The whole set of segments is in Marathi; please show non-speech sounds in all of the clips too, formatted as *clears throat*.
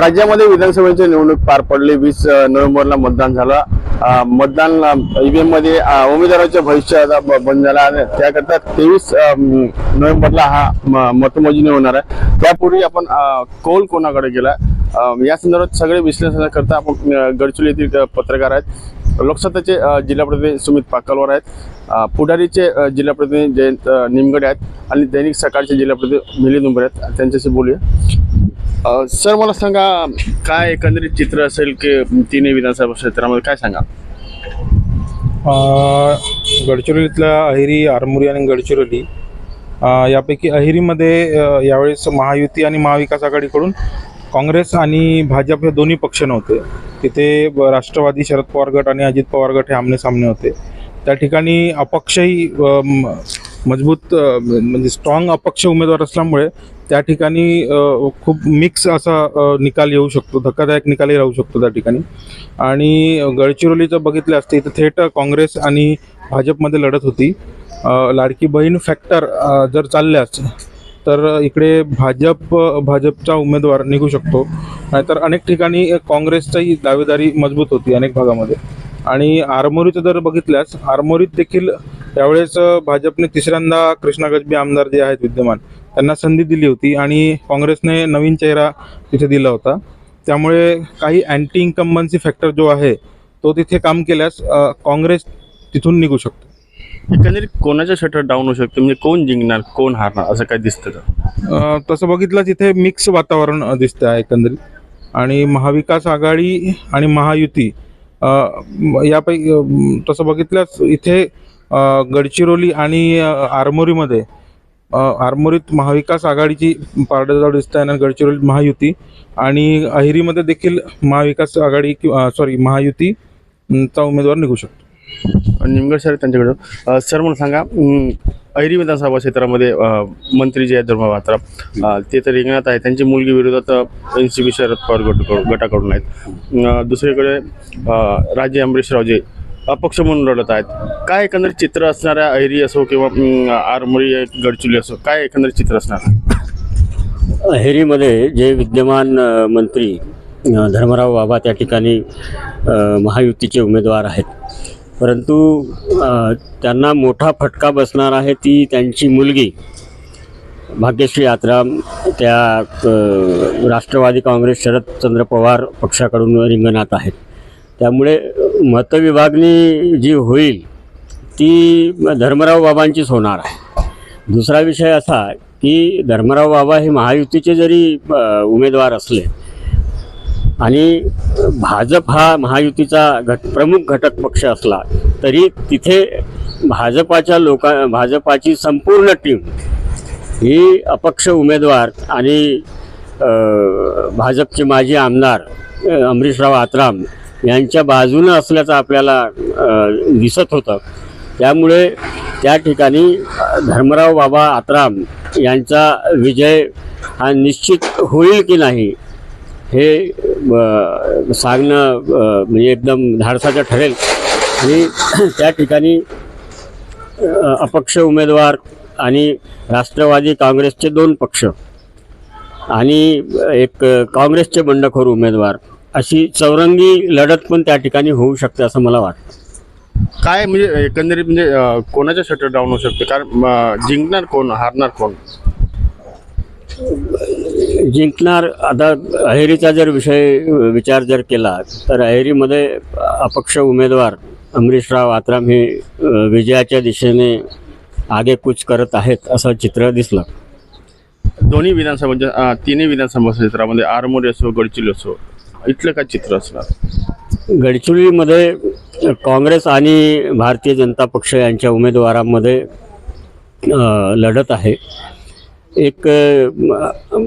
राज्यामध्ये विधानसभेची निवडणूक पार पडली वीस नोव्हेंबरला मतदान झालं. मतदान ईव्हीएममध्ये उमेदवाराच्या भविष्य आता बंद झाला आणि त्याकरता तेवीस नोव्हेंबरला हा मतमोजणी होणार आहे. त्यापूर्वी आपण कौल कोणाकडे गेला या संदर्भात सगळे विश्लेषणाकरता आपण गडचिरोली येथील पत्रकार आहेत. लोकसत्ताचे जिल्हा प्रतिनिधी सुमित पाकलवर आहेत. पुढारीचे जिल्हा प्रतिनिधी जयंत निमगडे आहेत आणि दैनिक सकाळचे जिल्हा प्रतिनिधी मिलिंद उंबरे आहेत. त्यांच्याशी बोलूया. सर मला सांगा काय एकंदरीत चित्र असेल की तिन्ही विधानसभा क्षेत्रामध्ये काय सांगा? गडचिरोलीतल्या अहिरी आरमुरी आणि गडचिरोली यापैकी अहिरीमध्ये यावेळेस महायुती आणि महाविकास आघाडीकडून काँग्रेस आणि भाजप हे दोन्ही पक्ष नव्हते. तिथे ब- राष्ट्रवादी शरद पवार गट आणि अजित पवार गट हे आमने सामने होते. त्या ठिकाणी अपक्षही म- मजबूत म्हणजे स्ट्रॉंग अपक्ष उमेदवार असल्यामुळे त्या ठिकाणी खूप मिक्स असा निकाल येऊ शकतो धक्कादायक निकालही राहू शकतो त्या ठिकाणी. आणि गडचिरोलीचं बघितलं असते इथं थेट काँग्रेस आणि भाजपमध्ये लढत होती. लाडकी बहीण फॅक्टर जर चालल्यास तर इकडे भाजप भाजपचा उमेदवार निघू शकतो. नाहीतर अनेक ठिकाणी काँग्रेसचाही दावेदारी मजबूत होती अनेक भागामध्ये. आणि आरमोरीचं जर बघितल्यास आरमोरीत देखील यावेळेस भाजपने तिसऱ्यांदा कृष्णा गजबी आमदार जे आहेत विद्यमान त्यांना संधी दिली होती आणि काँग्रेसने नवीन चेहरा तिथे दिला होता. त्यामुळे काही अँटी इन्कम्बन्सी फॅक्टर जो आहे तो तिथे काम केल्यास काँग्रेस तिथून निघू शकतो. एकंदरीत कोणाच्या शटर डाऊन होऊ शकते? म्हणजे कोण जिंकणार कोण हारणार असं काय दिसतं का? अ, तसं बघितलं तिथे मिक्स वातावरण अ, दिसतं आहे एकंदरीत. आणि महाविकास आघाडी आणि महायुती अ, म- यापैकी अ, म, तसं बघितल्यास इथे अ, गडचिरोली आणि अ, आरमोरीमध्ये अ, आरमोरीत महाविकास आघाडीची पारडेजाव दिसत आहे आणि गडचिरोलीत महायुती आणि अहिरीमध्ये देखील महाविकास आघाडी किंवा सॉरी महायुती चा उमेदवार निघू शकतो. निमगड सर त्यांच्याकडं. सर म्हणून सांगा अहिरी विधानसभा क्षेत्रामध्ये मंत्री जे आहेत धर्मा भात्रा ते तर रिंगणात आहे त्यांची मुलगी विरोधात N C B Sharad Pawar गट गटाकडून आहेत. दुसरीकडे राजे अमरीशरावजी अपक्ष म्हणून लढत आहेत. काय एकंदरीत चित्र असणाऱ्या अहिरी असो किंवा आरमुळी आरमोरी गडचुली असो काय एकंदरीत चित्र असणार? अहिरीमध्ये जे विद्यमान मंत्री धर्मराव बाबा त्या ठिकाणी महायुतीचे उमेदवार आहेत. परंतु त्यांना मोठा फटका बसणार आहे ती त्यांची मुलगी. भाग्यश्री आत्राम त्या राष्ट्रवादी काँग्रेस शरदचंद्र पवार पक्षाकडून रिंगणात आहेत. त्यामुळे मतविभागणी जी होईल ती धर्मराव बाबांचीच होणार आहे. दुसरा विषय असा की धर्मराव बाबा हे महायुतीचे जरी उमेदवार असले आणि भाजप हा महायुतीचा घट प्रमुख घटक पक्ष असला तरी तिथे भाजपाच्या लोका भाजपाची संपूर्ण टीम ही अपक्ष उमेदवार आणि भाजपचे माजी आमदार अमरीशराव आत्राम यांच्या बाजूनं असल्याचं आपल्याला दिसत होतं. त्यामुळे त्या ठिकाणी धर्मराव बाबा आत्राम यांचा विजय हा निश्चित होईल की नाही हे सांगणं म्हणजे एकदम धाडसाचं ठरेल. आणि *clears throat* त्या ठिकाणी अपक्ष उमेदवार आणि राष्ट्रवादी काँग्रेसचे दोन पक्ष आणि एक काँग्रेसचे बंडखोर उमेदवार अशी चौरंगी लढत पण त्या ठिकाणी होऊ शकते असं मला वाटतं. काय म्हणजे एकंदरीत म्हणजे कोणाच्या शटर डाऊन होऊ शकते? कारण जिंकणार कोण? हारणार कोण? जिंकणार आता अहेरीचा जर विषय विचार जर केला तर अहेरीमध्ये अपक्ष उमेदवार अमरीशराव आत्राम हे विजयाच्या दिशेने आगेकूच करत आहेत असं चित्र दिसलं. दोन्ही विधानसभा म्हणजे, तिन्ही विधानसभा क्षेत्रामध्ये आरमोरी असो गडचिरोली असो इथलं काय चित्र असणार? गडचिरोलीमध्ये काँग्रेस आणि भारतीय जनता पक्ष यांच्या उमेदवारांमध्ये लढत आहे. एक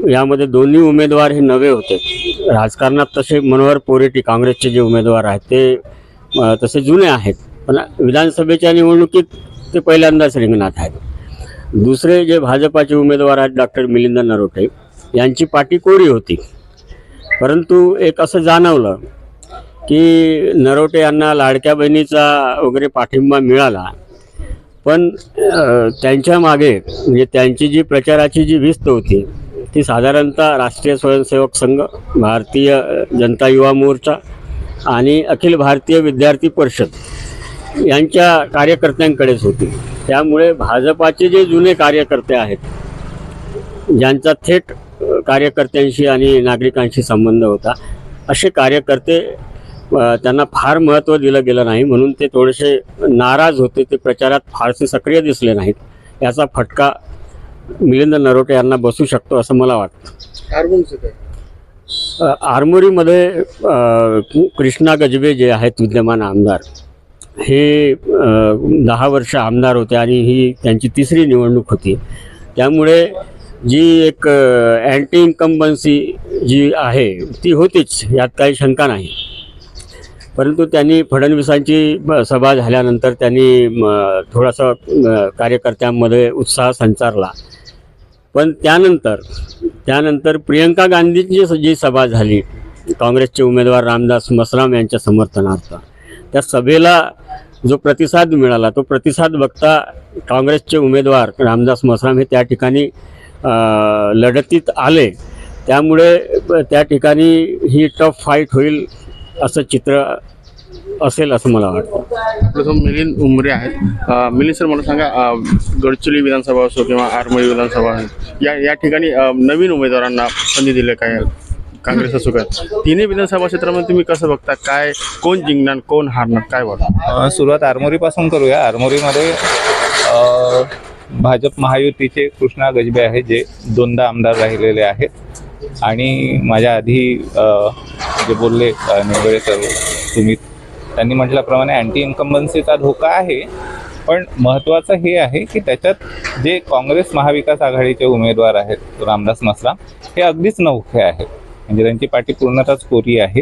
यामध्ये दोन्ही उमेदवार हे नवे होते. राजकारणात तसे मनोहर पोरेटी काँग्रेसचे जे उमेदवार आहेत ते तसे जुने आहेत. पण विधानसभेच्या निवडणुकीत ते पहिल्यांदाच रिंगणात आहेत. दुसरे जे भाजपाचे उमेदवार आहेत डॉक्टर मिलिंद नरोटे यांची पाठी कोरी होती. परंतु एक असं जाणवलं की नरोटे यांना लाडक्या बहिणीचा वगैरे पाठिंबा मिळाला पण त्यांच्या मागे म्हणजे त्यांची जी प्रचाराची जी विस्त होती ती साधारणतः राष्ट्रीय स्वयंसेवक संघ भारतीय जनता युवा मोर्चा आणि अखिल भारतीय विद्यार्थी परिषद यांच्या कार्यकर्त्यांकडेच होती. त्यामुळे भाजपाचे जे जुने कार्यकर्ते आहेत ज्यांचा थेट कार्यकर्त्यांशी आणि नागरिकांशी संबंध होता असे कार्यकर्ते त्यांना फार महत्त्व दिलं गेलं नाही. म्हणून ते थोडेसे नाराज होते. ते प्रचारात फारसे सक्रिय दिसले नाहीत. याचा फटका मिलिंद नरोटे यांना बसू शकतो असं मला वाटतं. आरमोरीमध्ये कृष्णा गजबे जे आहेत विद्यमान आमदार हे दहा वर्ष आमदार होते आणि ही त्यांची तिसरी निवडणूक होती. त्यामुळे जी एक अँटी इन्कम्बन्सी जी आहे ती होतीच. यात काही शंका नाही. परंतु त्यांनी फडणवीसांची ब- सभा झाल्यानंतर त्यांनी म, थोडासा कार्यकर्त्यांमध्ये उत्साह संचारला. पण त्यानंतर त्यानंतर प्रियंका गांधींची जी सभा झाली काँग्रेसचे उमेदवार रामदास मसराम यांच्या समर्थनार्थ त्या सभेला जो प्रतिसाद मिळाला तो प्रतिसाद बघता काँग्रेसचे उमेदवार रामदास मसराम हे त्या ठिकाणी लढतीत आले. त्यामुळे त्या ठिकाणी ही टफ फाईट होईल असं चित्र असेल असं मला वाटतं. प्रथम मिलिंद उमरे आहेत. मिलिंद सर मला सांगा गडचिरोली विधानसभा असो किंवा आरमोरी विधानसभा आहे, या या ठिकाणी नवीन उमेदवारांना संधी दिले काय? काँग्रेस असो काय तिन्ही विधानसभा क्षेत्रामध्ये तुम्ही कसं बघता? काय कोण जिंकणार कोण हारणार काय बघा अ, सुरुवात आरमोरीपासून करूया. आरमोरीमध्ये भाजप महायुतीचे कृष्णा गजबे आहेत जे दोनदा आमदार राहिलेले आहेत. आणि माझ्या आधी जे बोलले अ, सर सुमित त्यांनी म्हटल्याप्रमाणे अँटी इन्कम्बन्सीचा धोका आहे. पण महत्त्वाचं हे आहे की त्याच्यात जे काँग्रेस महाविकास आघाडीचे उमेदवार आहेत रामदास मसराम हे अगदीच नौखे आहेत. म्हणजे त्यांची पाठी पूर्णतःच कोरी आहे.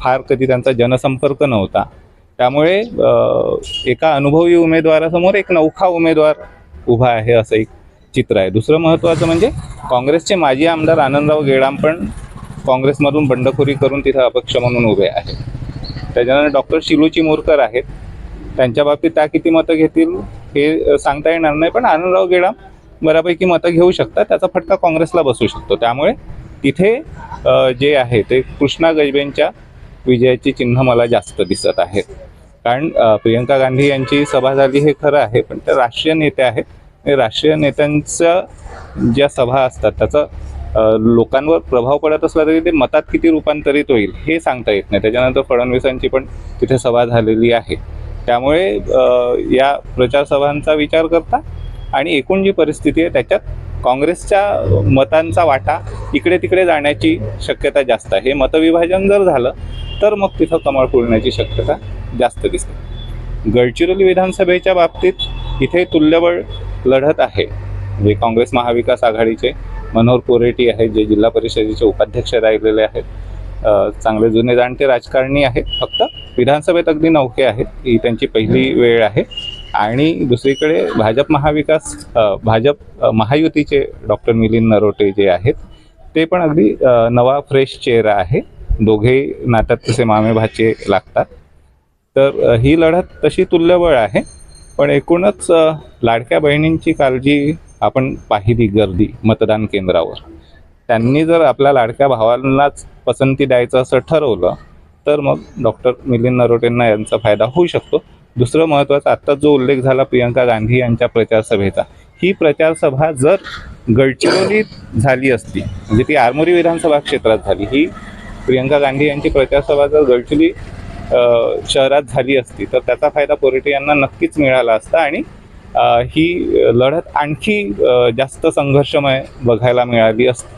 फार कधी त्यांचा जनसंपर्क नव्हता. त्यामुळे एका अनुभवी उमेदवारासमोर एक नौखा उमेदवार उभा आहे असं एक चित्र आहे. दुसरं महत्त्वाचं म्हणजे काँग्रेसचे माजी आमदार आनंदराव गेडाम पण काँग्रेसमधून बंडखोरी करून तिथं अपक्ष म्हणून उभे आहेत. त्याच्यानंतर डॉक्टर शिलूची मोरकर आहेत. त्यांच्या बाबतीत त्या किती मतं घेतील हे सांगता येणार नाही पण आनंदराव गेडाम बऱ्यापैकी मतं घेऊ शकतात. त्याचा फटका काँग्रेसला बसू शकतो. त्यामुळे तिथे जे आहे ते कृष्णा गजबेंच्या विजयाची चिन्ह मला जास्त दिसत आहेत. कारण प्रियंका गांधी यांची सभा झाली हे खरं आहे पण त्या राष्ट्रीय नेते आहेत. राष्ट्रीय नेत्यांच्या ज्या सभा असतात त्याचा लोकांवर प्रभाव पडत असला तरी ते मतात किती रूपांतरित होईल हे सांगता येत नाही. त्याच्यानंतर फडणवीसांची पण तिथे सभा झालेली आहे. त्यामुळे या प्रचार सभांचा विचार करता आणि एकूण जी परिस्थिती आहे त्याच्यात काँग्रेसच्या मतांचा वाटा इकडे तिकडे जाण्याची शक्यता जास्त आहे. हे मतविभाजन जर झालं तर मग तिथं कमळ फुलण्याची शक्यता जास्त दिसते. गडचिरोली विधानसभेच्या बाबतीत इथे तुल्यबळ लढत आहे. जे काँग्रेस महाविकास आघाडीचे मनोहर कोरेटी आहेत जे जिल्हा परिषदेचे उपाध्यक्ष राहिलेले आहेत. चांगले जुने जाणते राजकारणी आहेत. फक्त विधानसभेत अगदी नौके आहेत. ही त्यांची पहिली वेळ आहे. आणि दुसरीकडे भाजप महाविकास भाजप महायुतीचे डॉक्टर मिलिंद नरोटे जे आहेत ते पण अगदी नवा फ्रेश चेहरा आहे. दोघे नात्यात तसे मामे भाचे लागतात. तर ही लढत तशी तुल्यबळ आहे. पण एकूणच लाडक्या बहिणींची काळजी आपण पाहिली गर्दी मतदान केंद्रावर. त्यांनी जर आपल्या लाडक्या भावांनाच पसंती द्यायचं असं ठरवलं तर मग डॉक्टर मिलिंद नरोटेंना यांचा फायदा होऊ शकतो. दुसरं महत्त्वाचं आत्ता जो उल्लेख झाला प्रियंका गांधी यांच्या प्रचारसभेचा ही प्रचारसभा जर गडचिरोलीत झाली असती म्हणजे ती आरमोरी विधानसभा क्षेत्रात झाली ही प्रियंका गांधी यांची प्रचारसभा जर गडचिरोली शहरात झाली असती तर त्याचा फायदा पोरेटे यांना नक्कीच मिळाला असता आणि ही लढत आणखी जास्त संघर्षमय बघायला मिळाली असते.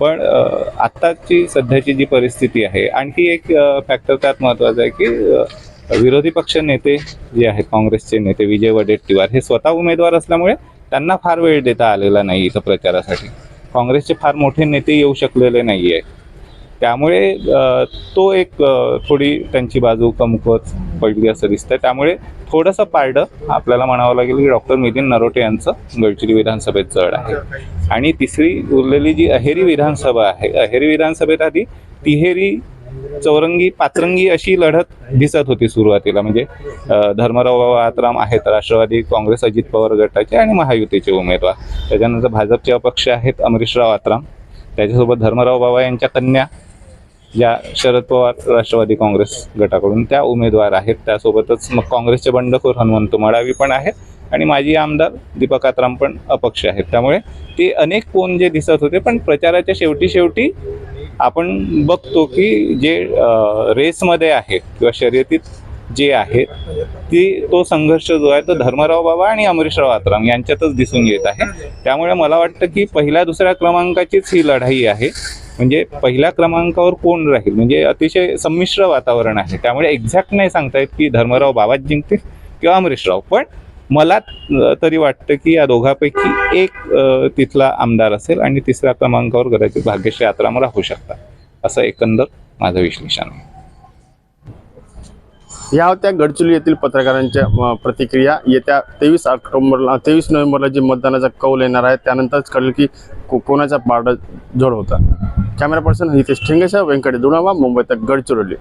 पण आत्ताची सध्याची जी परिस्थिती आहे आणखी एक फॅक्टर त्यात महत्त्वाचा आहे की विरोधी पक्ष नेते जे आहेत काँग्रेसचे नेते विजय वडेट्टीवार हे स्वतः उमेदवार असल्यामुळे त्यांना फार वेळ देता आलेला नाही इथं प्रचारासाठी. काँग्रेसचे फार मोठे नेते येऊ शकलेले नाही आहे त्यामुळे तो एक थोडी त्यांची बाजू कमकुवत पडली असं दिसतंय. त्यामुळे थोडंसं पारडं आपल्याला म्हणावं लागेल की डॉक्टर मिलिंद नरोटे यांचं गडचिरी विधानसभेत जड आहे. आणि तिसरी उरलेली जी अहेरी विधानसभा आहे अहेरी विधानसभेत आधी तिहेरी चौरंगी पाचरंगी अशी लढत दिसत होती सुरुवातीला. म्हणजे धर्मराव बाबा आत्राम आहेत राष्ट्रवादी काँग्रेस अजित पवार गटाचे आणि महायुतीचे उमेदवार. त्याच्यानंतर भाजपचे अपक्ष आहेत अमरीशराव आत्राम. त्याच्यासोबत धर्मराव बाबा यांच्या कन्या ज्या शरद पवार राष्ट्रवादी काँग्रेस गटाकडून त्या उमेदवार आहेत. त्यासोबतच मग काँग्रेसचे बंडखोर हनुमंत मडावी पण आहेत आणि माजी आमदार दीपक आत्राम पण अपक्ष आहेत. त्यामुळे ते अनेक कोण जे दिसत होते पण प्रचाराच्या शेवटी शेवटी आपण बघतो की जे रेसमध्ये आहे किंवा शर्यतीत जे आहे ती तो संघर्ष जो आहे तो धर्मराव बाबा आणि अमरीशराव आत्राम यांच्यातच दिसून येत आहे. त्यामुळे मला वाटतं की पहिल्या दुसऱ्या क्रमांकाचीच ही लढाई आहे. म्हणजे पहिल्या क्रमांकावर कोण राहील? म्हणजे अतिशय संमिश्र वातावरण आहे. त्यामुळे एक्झॅक्ट नाही सांगता येत की धर्मराव बाबाच जिंकतील किंवा अमरीशराव. पण मला तरी वाटतं की या दोघांपैकी एक तिथला आमदार असेल आणि तिसऱ्या क्रमांकावर कदाचित भाग्यश्री आत्राम राहू शकतात. असं एकंदर माझं विश्लेषण आहे. ह्या होत्या. गडचिरोली येथील पत्रकारांच्या प्रतिक्रिया. येत्या तेवीस ऑक्टोबरला तेवीस नोव्हेंबरला जे मतदानाचा कौल येणार आहे त्यानंतरच कळेल की कोणाचा पारडा जोड होता. कॅमेरा पर्सन हितेश ठेंगेसा व्यंकट दुणावा मुंबईत गडचिरोली.